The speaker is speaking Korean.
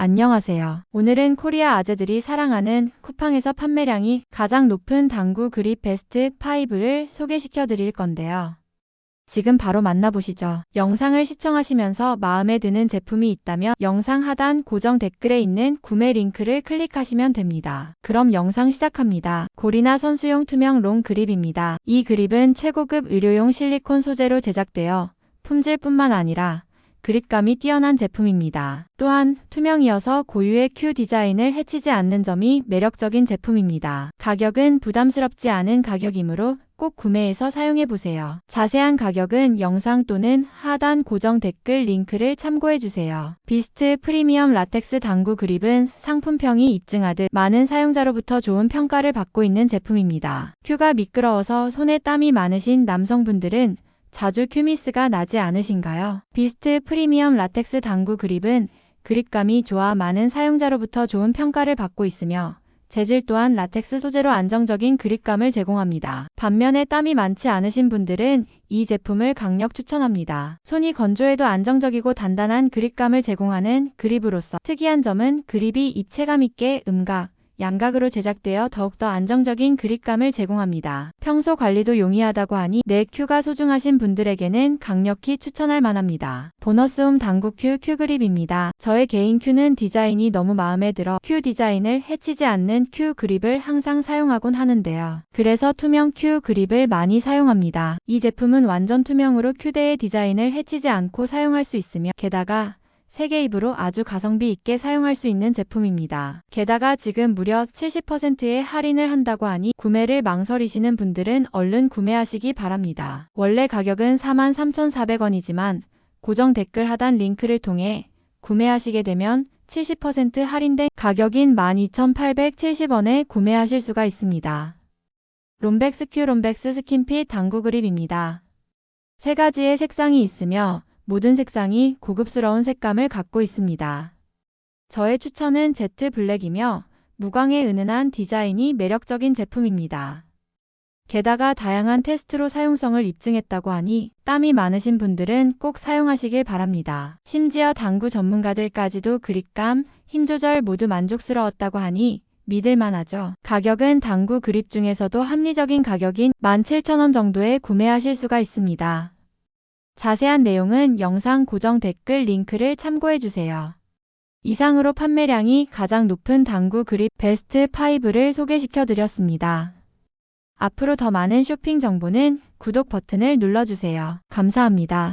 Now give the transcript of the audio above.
안녕하세요. 오늘은 코리아 아재들이 사랑하는 쿠팡에서 판매량이 가장 높은 당구 그립 베스트 5를 소개시켜 드릴 건데요. 지금 바로 만나보시죠. 영상을 시청하시면서 마음에 드는 제품이 있다면 영상 하단 고정 댓글에 있는 구매 링크를 클릭하시면 됩니다. 그럼 영상 시작합니다. 고리나 선수용 투명 롱 그립입니다. 이 그립은 최고급 의료용 실리콘 소재로 제작되어 품질뿐만 아니라 그립감이 뛰어난 제품입니다. 또한 투명이어서 고유의 큐 디자인을 해치지 않는 점이 매력적인 제품입니다. 가격은 부담스럽지 않은 가격이므로 꼭 구매해서 사용해보세요. 자세한 가격은 영상 또는 하단 고정 댓글 링크를 참고해주세요. 비스트 프리미엄 라텍스 당구 그립은 상품평이 입증하듯 많은 사용자로부터 좋은 평가를 받고 있는 제품입니다. 큐가 미끄러워서 손에 땀이 많으신 남성분들은 자주 큐미스가 나지 않으신가요? 비스트 프리미엄 라텍스 당구 그립은 그립감이 좋아 많은 사용자로부터 좋은 평가를 받고 있으며 재질 또한 라텍스 소재로 안정적인 그립감을 제공합니다. 반면에 땀이 많지 않으신 분들은 이 제품을 강력 추천합니다. 손이 건조해도 안정적이고 단단한 그립감을 제공하는 그립으로서 특이한 점은 그립이 입체감 있게 음각, 양각으로 제작되어 더욱더 안정적인 그립감을 제공합니다. 평소 관리도 용이하다고 하니 내 큐가 소중하신 분들에게는 강력히 추천할 만합니다. 보너스홈 당구 큐 큐그립입니다. 저의 개인 큐는 디자인이 너무 마음에 들어 큐 디자인을 해치지 않는 큐 그립을 항상 사용하곤 하는데요. 그래서 투명 큐 그립을 많이 사용합니다. 이 제품은 완전 투명으로 큐대의 디자인을 해치지 않고 사용할 수 있으며 게다가 세개 입으로 아주 가성비 있게 사용할 수 있는 제품입니다. 게다가 지금 무려 70%의 할인을 한다고 하니 구매를 망설이시는 분들은 얼른 구매하시기 바랍니다. 원래 가격은 43,400원이지만 고정 댓글 하단 링크를 통해 구매하시게 되면 70% 할인된 가격인 12,870원에 구매하실 수가 있습니다. 롬백스 큐 롬백스 스킨핏 당구 그립입니다. 세 가지의 색상이 있으며 모든 색상이 고급스러운 색감을 갖고 있습니다. 저의 추천은 제트 블랙이며 무광의 은은한 디자인이 매력적인 제품입니다. 게다가 다양한 테스트로 사용성을 입증했다고 하니 땀이 많으신 분들은 꼭 사용하시길 바랍니다. 심지어 당구 전문가들까지도 그립감, 힘 조절 모두 만족스러웠다고 하니 믿을만 하죠. 가격은 당구 그립 중에서도 합리적인 가격인 17,000원 정도에 구매하실 수가 있습니다. 자세한 내용은 영상 고정 댓글 링크를 참고해주세요. 이상으로 판매량이 가장 높은 당구 그립 베스트 5를 소개시켜 드렸습니다. 앞으로 더 많은 쇼핑 정보는 구독 버튼을 눌러주세요. 감사합니다.